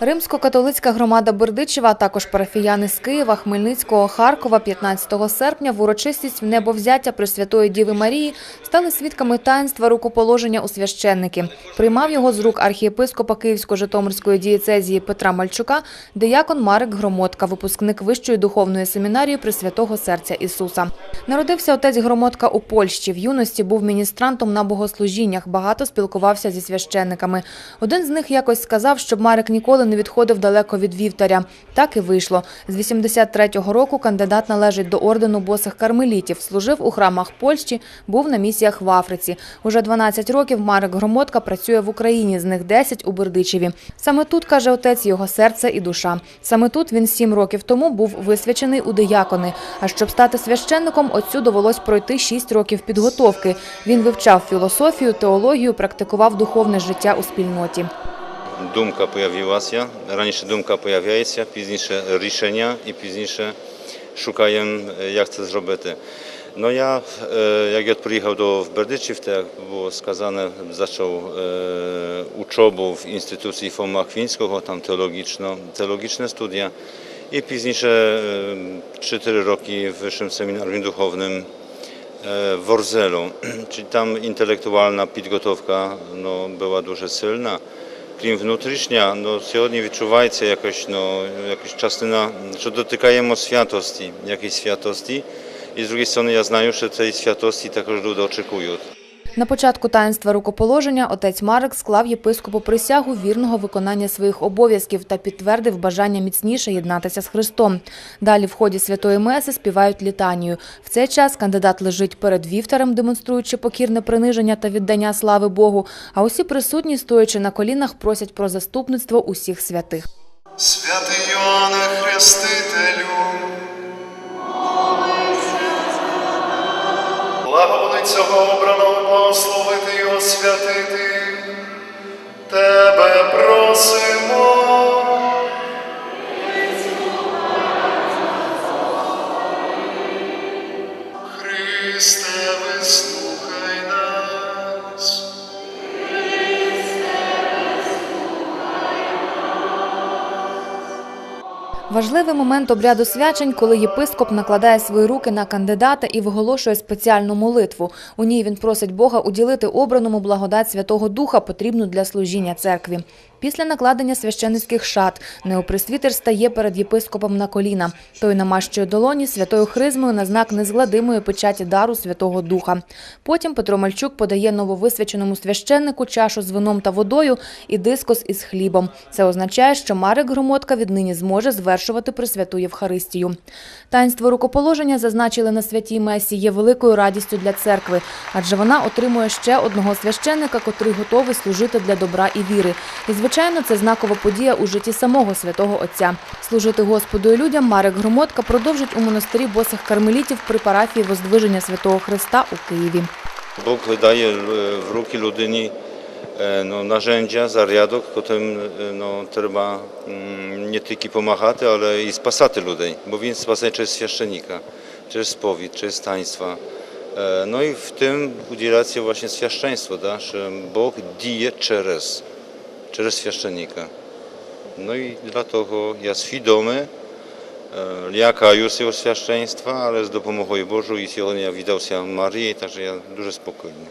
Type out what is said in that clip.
Римсько-католицька громада Бердичева, а також парафіяни з Києва, Хмельницького, Харкова 15 серпня в урочистість в небовзяття Пресвятої Діви Марії стали свідками таїнства рукоположення у священники. Приймав його з рук архієпископа Київсько-Житомирської дієцезії Петра Мальчука диякон Марик Громотка, випускник Вищої духовної семінарії Пресвятого Серця Ісуса. Народився отець Громотка у Польщі. В юності був міністрантом на богослужіннях, багато спілкувався зі священниками. Один з них якось сказав, щоб Марик ніколи не відходив далеко від вівтаря. Так і вийшло. З 83-го року кандидат належить до ордену босих кармелітів, служив у храмах Польщі, був на місіях в Африці. Уже 12 років Марик Громотка працює в Україні, з них 10 у Бердичеві. Саме тут, каже отець, його серце і душа. Саме тут він 7 років тому був висвячений у диякони. А щоб стати священником, отцю довелось пройти 6 років підготовки. Він вивчав філософію, теологію, практикував духовне життя у спільноті. Думка pojawiła się, раніше думка появляється, пізніше рішення і пізніше шукаємо, як це зробити. No ja, e, jak ja przyjechał do w Berdyczów, tak jak było skazane, zaczął e, uczobę w instytucji Foma Chwińskiego, tam teologiczno, teologiczne studia i późniejsze e, 4 roki w Wyższym Seminarium Duchownym e, w Worzelu, czyli tam intelektualna підготовка no, była дуже сильна. Крім внутрішня, ну, сьогодні відчувається якось, ну, якось частина, що дотикаємо святості, якісь святості. І з іншої сторони, я знаю, що цієї святості також люди очікують. На початку таїнства рукоположення отець Марик склав єпископу присягу вірного виконання своїх обов'язків та підтвердив бажання міцніше єднатися з Христом. Далі в ході святої меси співають літанію. В цей час кандидат лежить перед вівтарем, демонструючи покірне приниження та віддання слави Богу. А усі присутні, стоячи на колінах, просять про заступництво усіх святих. Святий Йоанне Хрестителю, благоволи цього обраного благословити і освятити, Тебе просимо. Христе, вислухай Важливий момент обряду свячень, коли єпископ накладає свої руки на кандидата і виголошує спеціальну молитву. У ній він просить Бога уділити обраному благодать Святого Духа, потрібну для служіння церкві. Після накладення священицьких шат неопресвітер стає перед єпископом на коліна. Той намащує долоні святою хризмою на знак незгладимої печаті дару Святого Духа. Потім Петро Мальчук подає нововисвяченому священнику чашу з вином та водою і дискос із хлібом. Це означає, що Марик Громотка віднині зможе звершувати Пресвяту Євхаристію. Таїнство рукоположення зазначили на святій Месі є великою радістю для церкви, адже вона отримує ще одного священника, котрий готовий служити для добра і віри. І, звичайно, це знакова подія у житті самого святого Отця. Служити Господу і людям Марик Громотка продовжить у монастирі босих кармелітів при парафії Воздвиження Святого Христа у Києві. E, w ruki ludyni e, no, narzędzia, зарядок, e, trzeba mm, nie tylko pomagać, ale i spasać ludzi, bo він przez świeszczenika, przez spowiedź, przez taństwa. E, No i w tym udziela się właśnie świadczeństwo, tak, że Bóg dzieje przez, przez świeszczenika. No i dlatego ja świadomy, e, lякаю цього священства, але з допомогою Божою і сьогодні я віддався Марії, так що я дуже спокійний.